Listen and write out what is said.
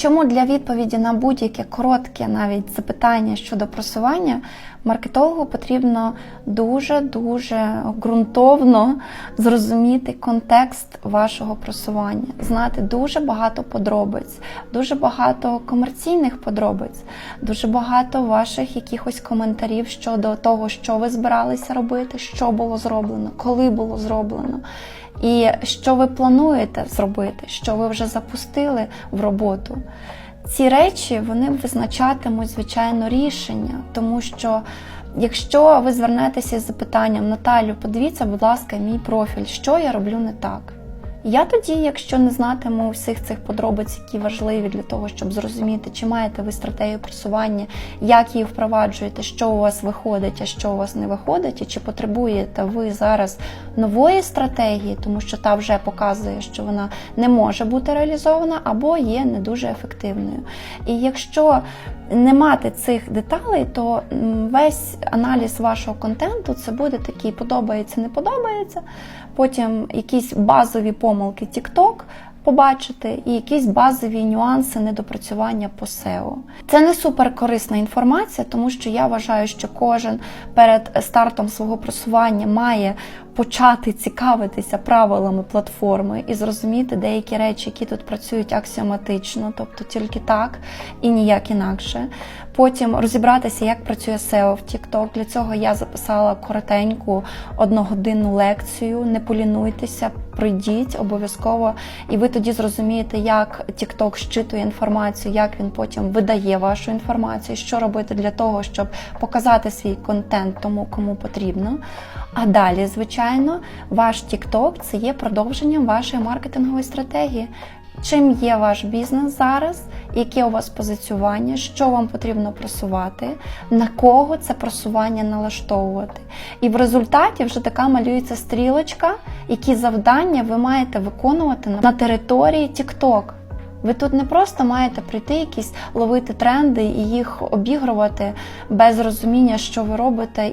Чому для відповіді на будь-яке коротке навіть запитання щодо просування маркетологу потрібно дуже-дуже ґрунтовно зрозуміти контекст вашого просування, знати дуже багато подробиць, дуже багато комерційних подробиць, дуже багато ваших якихось коментарів щодо того, що ви збиралися робити, що було зроблено, коли було зроблено. І що ви плануєте зробити, що ви вже запустили в роботу. Ці речі вони визначатимуть, звичайно, рішення, тому що якщо ви звернетеся з запитанням Наталю, подивіться, будь ласка, мій профіль, що я роблю не так. Я тоді, якщо не знатиму всіх цих подробиць, які важливі для того, щоб зрозуміти, чи маєте ви стратегію просування, як її впроваджуєте, що у вас виходить, а що у вас не виходить, і чи потребуєте ви зараз нової стратегії, тому що та вже показує, що вона не може бути реалізована або є не дуже ефективною. І якщо не мати цих деталей, то весь аналіз вашого контенту це буде такий подобається, не подобається. Потім якісь базові помилки TikTok побачити і якісь базові нюанси недопрацювання по SEO. Це не супер корисна інформація, тому що я вважаю, що кожен перед стартом свого просування має почати цікавитися правилами платформи і зрозуміти деякі речі, які тут працюють аксіоматично, тобто тільки так і ніяк інакше. Потім розібратися, як працює SEO в TikTok. Для цього я записала коротеньку одногодинну лекцію. Не полінуйтеся, пройдіть обов'язково, і ви тоді зрозумієте, як TikTok щитує інформацію, як він потім видає вашу інформацію, що робити для того, щоб показати свій контент тому, кому потрібно. А далі, звичайно, ваш TikTok – це є продовженням вашої маркетингової стратегії. Чим є ваш бізнес зараз, яке у вас позиціювання, що вам потрібно просувати, на кого це просування налаштовувати. І в результаті вже така малюється стрілочка, які завдання ви маєте виконувати на території TikTok. Ви тут не просто маєте прийти якісь ловити тренди і їх обігрувати без розуміння, що ви робите.